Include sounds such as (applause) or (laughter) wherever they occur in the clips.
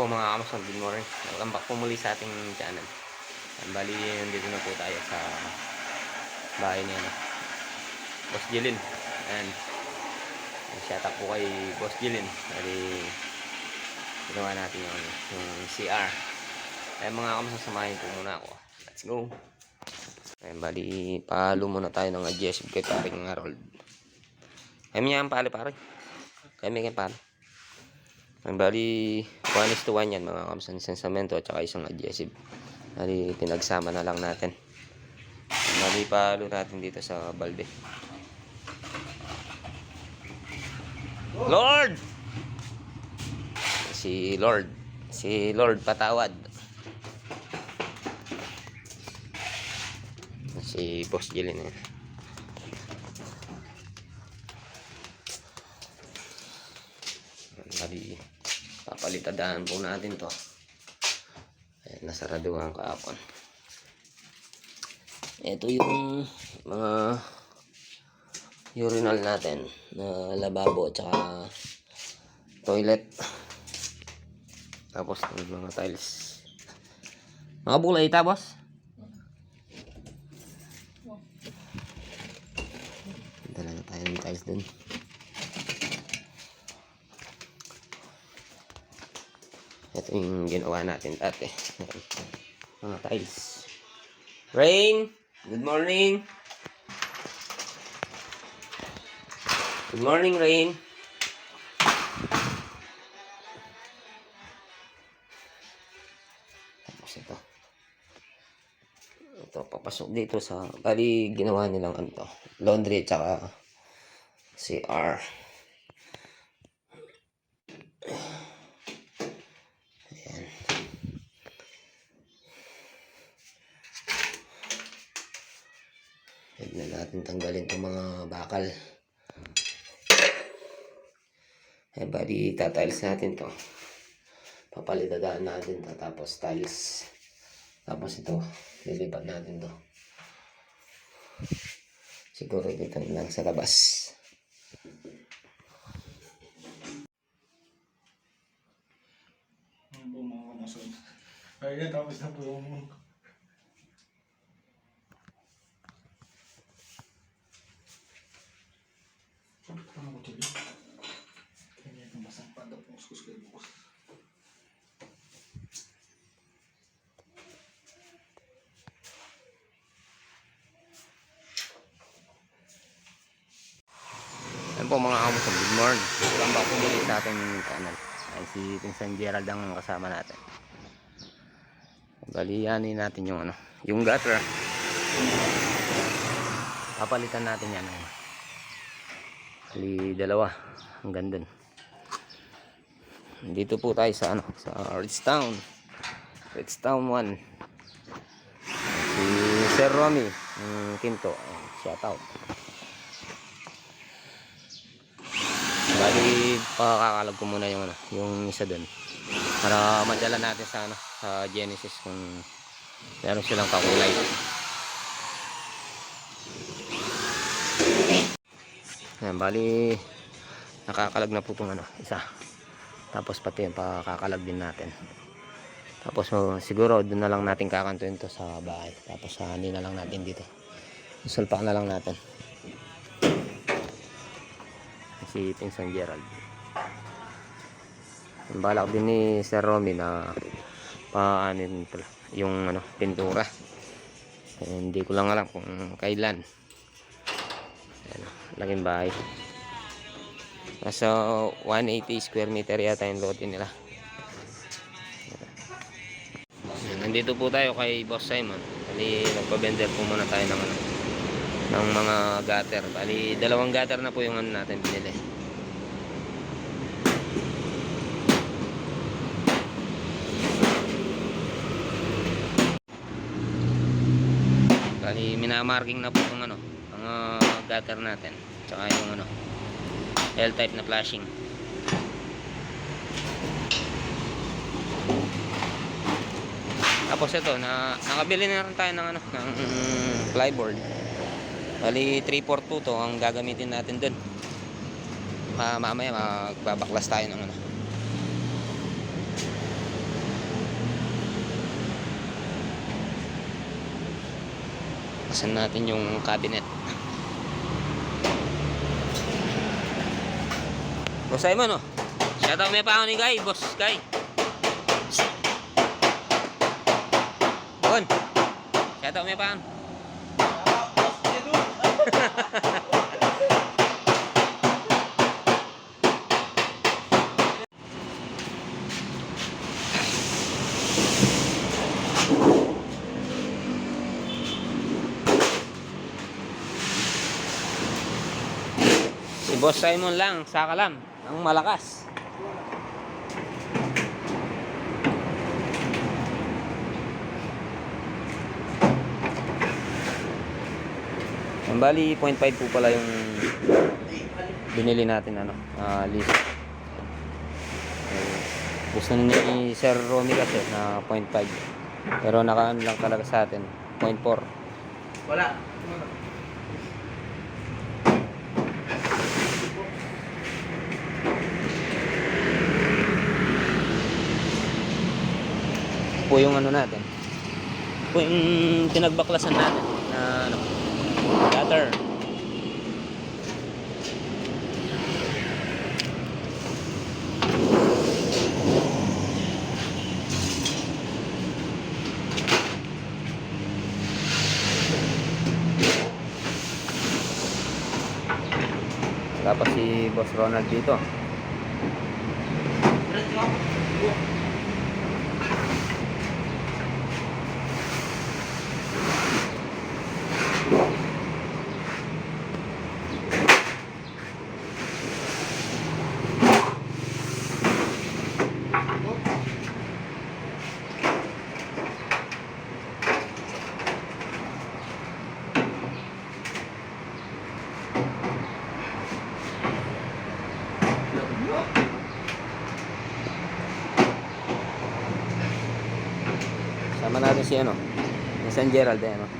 po mga kamasang, good morning. Welcome back po muli sa ating channel. Ang bali, nandito na po tayo sa bahay niya. No? Boss Jilin. And shout out po kay Boss Jilin. Bali, ginawa natin yung, yung CR. Kaya mga kamasang, samahin po muna ako. Let's go. Ayan, bali, palo muna tayo ng adjective kay paring Harold. Kaya niya ang pali pare. Kaya may kaya pali. Ang bali, 1 is to 1 yan mga kamsan. Isang samento at saka isang adhesive. Bali, pinagsama na lang natin. Bali, palo natin dito sa balde. Lord! Si Lord. Si Lord patawad. Si Boss Jilin eh. Bali, papalitadaan po natin to. Ayan, nasaraduhan kahapon. Ito yung mga urinal natin na lababo at saka toilet. Tapos yung mga tiles. Mga bulay ita, boss? Dala na tayo ng tiles dun. Ito yung ginawa natin dati. Mga tiles. Rain! Good morning! Good morning, Rain! Tapos ito. Ito, papasok dito sa... Bali, ginawa nilang ano to. Laundry at saka CR. Ayan. Huwag na natin tanggalin itong mga bakal. Eh, bali, tatiles natin to. Papalitadaan natin to. Tapos tiles. Tapos ito, lilipat natin to. Siguro dito lang sa labas. Ayan, tapos na po yung... Sabi ko na tuloy. Kaya masang pada po ang suskusin bukas. Yan po mga kamusta, good morning. Welcome back po sa ating channel. Ay si Pinsan Gerald ang kasama natin. Balianin natin yung ano, yung gutter. Papalitan natin yan. Ano. Bali dalawa hanggang dun. Dito po tayo sa ano, sa Redstown. Redstown 1. Si Sir Romy, yung Kinto. Shout out. Bali, pakakalag ko muna yung ano, yung isa doon. Para madala natin sa ano, sa Genesis kung meron silang kakulay. Yan, bali nakakalag na po itong ano, isa. Tapos pati yung pakakalag din natin. Tapos oh, siguro doon na lang natin kakantuin to sa bahay. Tapos uh, na lang natin dito. Sulpak na lang natin si Pinsan Gerald. Ang balak din ni Sir Romy na paanin pala yung ano, pintura. Eh, hindi ko lang alam kung kailan. Laking bahay. Nasa 180 square meter yata yung lote nila. Nandito po tayo kay Boss Simon. Bali, nagpa-vender po muna tayo ng ano, ng mga gutter. Bali, dalawang gutter na po yung ano natin binili. Bali, minamarking na po scatter natin. Tsaka yung ano L-type na flashing. Tapos ito na nakabili na rin tayo ng ano (laughs) ng mm, plyboard. Bali 342 to ang gagamitin natin dun. Uh, mamaya magbabaklas tayo ng ano. Buksan natin yung cabinet? (laughs) Boss Simon, oh. Shout out may pa ni Guy, boss Guy. Bon. Shout out may pa. (laughs) Si Boss Simon lang, saka lang, ang malakas. Ang bali, 0.5 po pala yung binili natin ano, ah list. Eh, gusto ni Sir Romy kasi na 0.5. Pero nakaan lang talaga sa atin, 0.4. Wala. Po yung ano natin. Po yung tinagbaklasan natin na ano, gutter. Tapos si Boss Ronald dito. Sama natin si ano, yung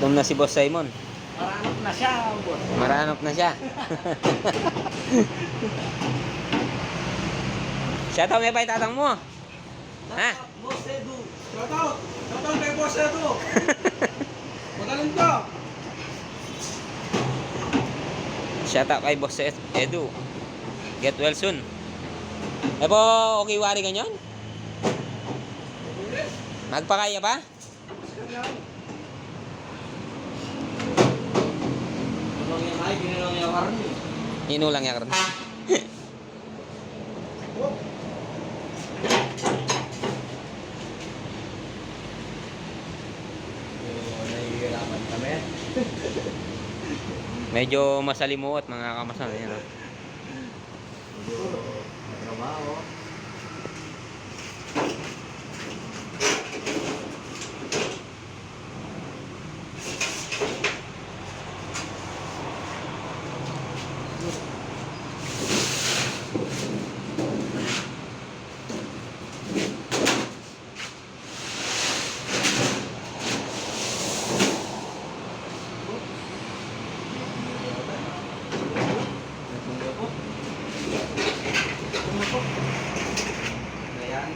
Gutom na si Boss Simon. Maranap na siya, boss. Maranop na siya. (laughs) Shoutout may pa itatang mo. Ha? Boss Edu. Shout out! Shout out kay Boss Edu! (laughs) Magaling ka! Shoutout kay Boss Ed- Edu. Get well soon. Eh po, okay wari ganyan? Magpakaya pa? Tulong yung ay, ginulong yung karni. Inulang. Nahihirapan kami. (laughs) Medyo masalimuot mga kamasan. Yan, oh. Trabaho. Ayan.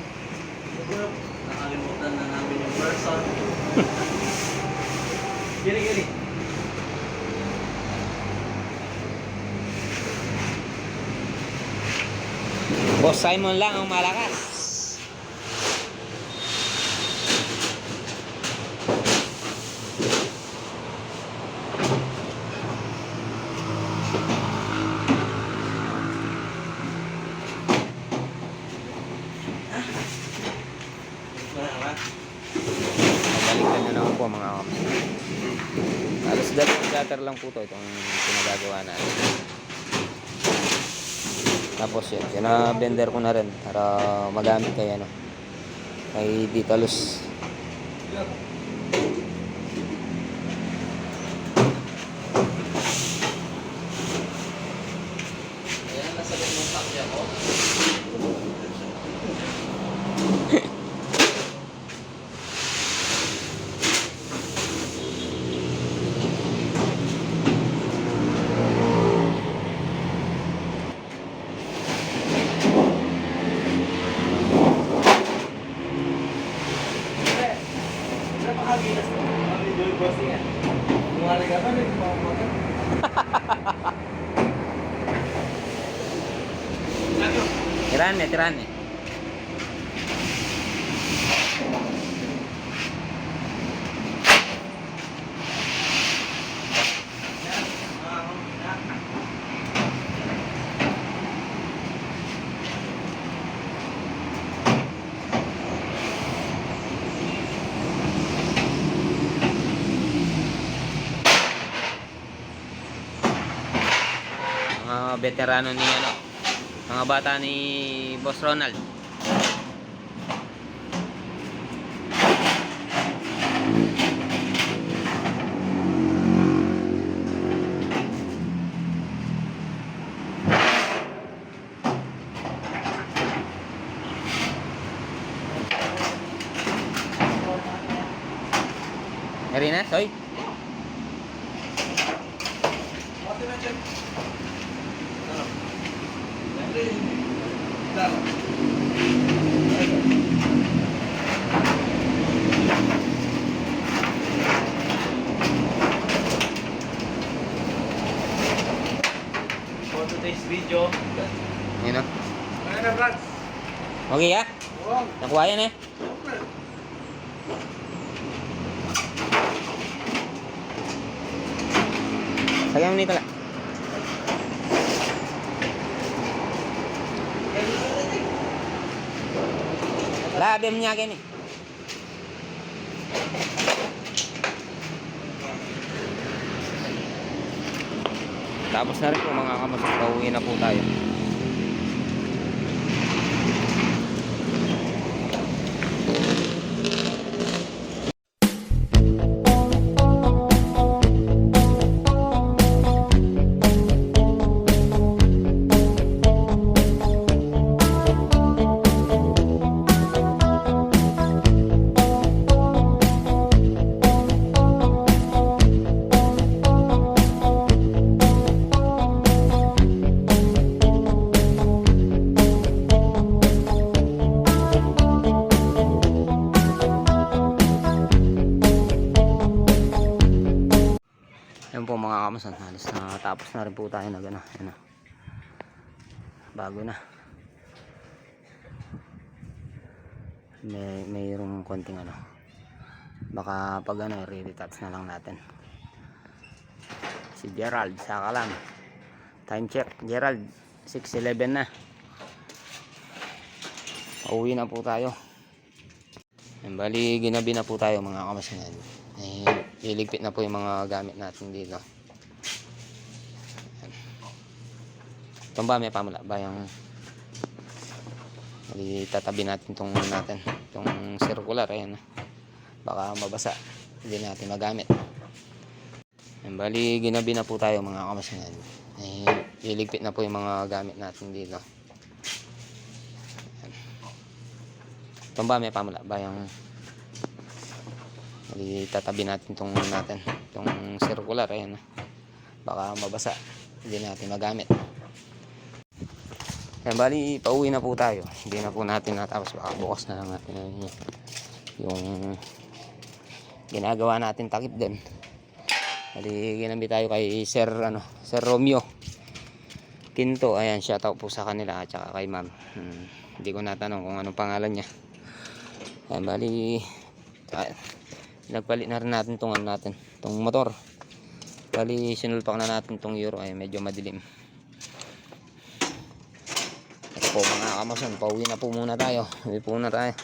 Nakalimutan na namin yung person. gili, gili. Boss Simon lang ang malakas. Naman. ganyan naman po mga kamas. Alas dalawang gutter lang po to itong pinagagawa natin. Tapos yun, pina-blender ko na rin para magamit kay ano, kay Ditalos. Ayan, nasagot mo sa akin Tirane, tirane. Mga veterano ni ano, mga bata ni Boss Ronald. Marina, soy? Ate na check. Ano? For today's video, Yun o. Na, Brad? Okay ah? Oo. Nakuha yan eh. Sayang nito lang. Labi mo niya gini. Tapos na rin po mga kamasok. Pauwi na po tayo. Po mga kamasan. Halos na tapos na rin po tayo na gano'n. Yan na. Bago na. May mayroong konting ano. Baka pag ano, re-retouch na lang natin. Si Gerald, saka lang. Time check. Gerald, 6.11 na. Pauwi na po tayo. Yan, bali, ginabi na po tayo mga kamasan. Eh, iligpit na po yung mga gamit natin dito. Itong ba may pamula ba yung Bali, tatabi natin itong natin itong circular ayan. Baka mabasa hindi natin magamit. Yan, bali ginabi na po tayo mga kamasingan eh, iligpit na po yung mga gamit natin dito. Itong ba may pamula ba yung Bali, tatabi natin itong natin itong circular ayan baka mabasa hindi natin magamit yan, bali, pauwi na po tayo. Hindi na po natin natapos. Baka bukas na lang natin yung, ginagawa natin takip din. Bali, ginamit tayo kay Sir, ano, Sir Romeo. Kinto, ayan, shoutout po sa kanila at saka kay ma'am. Hmm, hindi ko natanong kung anong pangalan niya. Ayan, bali, nagpalit na rin natin tong ano natin, tong motor. Bali, sinulpak na natin tong euro. Ay, medyo madilim. Ito po mga kamason, pauwi na po muna tayo. Uwi po muna tayo.